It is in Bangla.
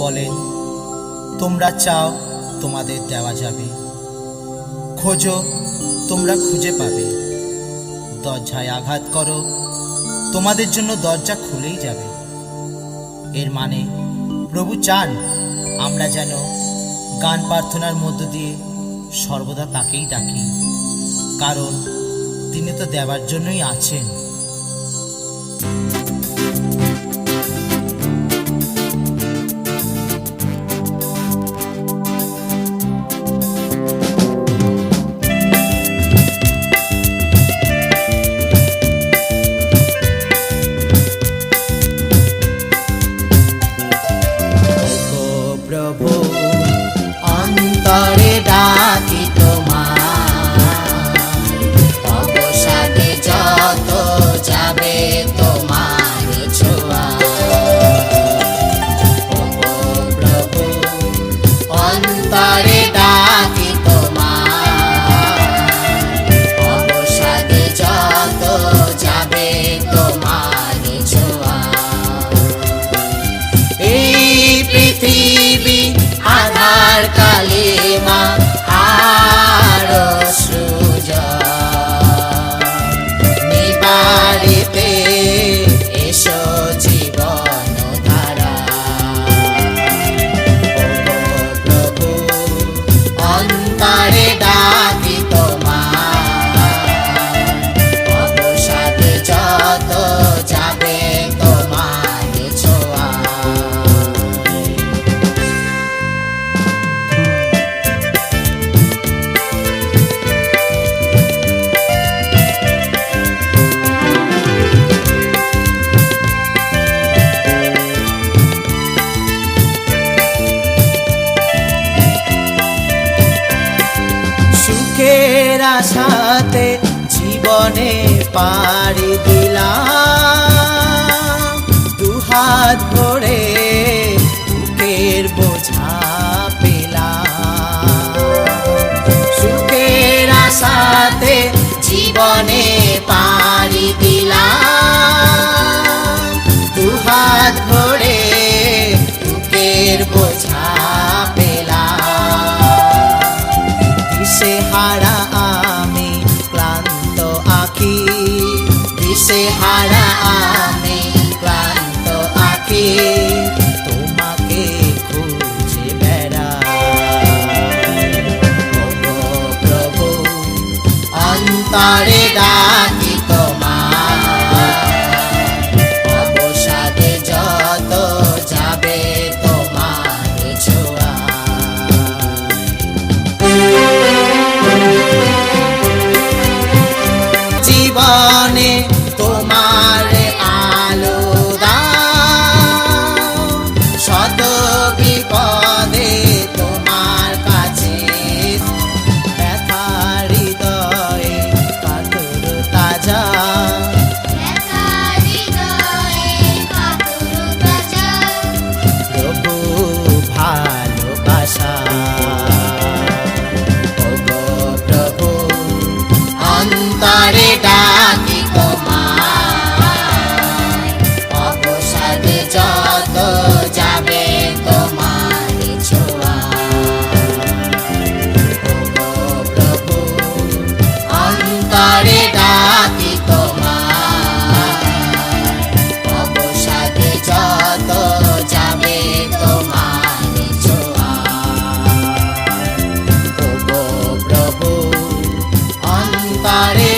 বলেন, তোমরা চাও তোমাদের দেওয়া যাবে। খোঁজো, তোমরা খুঁজে পাবে। দরজায় আঘাত করো, তোমাদের জন্য দরজা খুলেই যাবে। এর মানে প্রভু চান আমরা যেন গান প্রার্থনার মধ্য দিয়ে সর্বদা তাকেই ডাকি, কারণ তিনি তো দেওয়ার জন্যই আছেন। অন্তরে ডাকি তোমার অবসাদে যত যাবে তোমার ছোঁয়া। প্রভু, অন্তরে ডাকি তোমার অবসাদে যত যাবে তোমার ছোঁয়া। এই পৃথিবী আশাতে জীবনে পাড়ি দিলাম। দুহাত ভরে বুকের বোঝা পেলাম। সুখের আশাতে জীবনে পাড়ি দিলাম। দুহাত ভরে বুকের বোঝা পেলাম। দিশে হারা দিশে হারা আমি ক্লান্ত আখি তোমাকে খুঁজে ওগো প্রভু অন্তরে ডাকি জীবনে দারে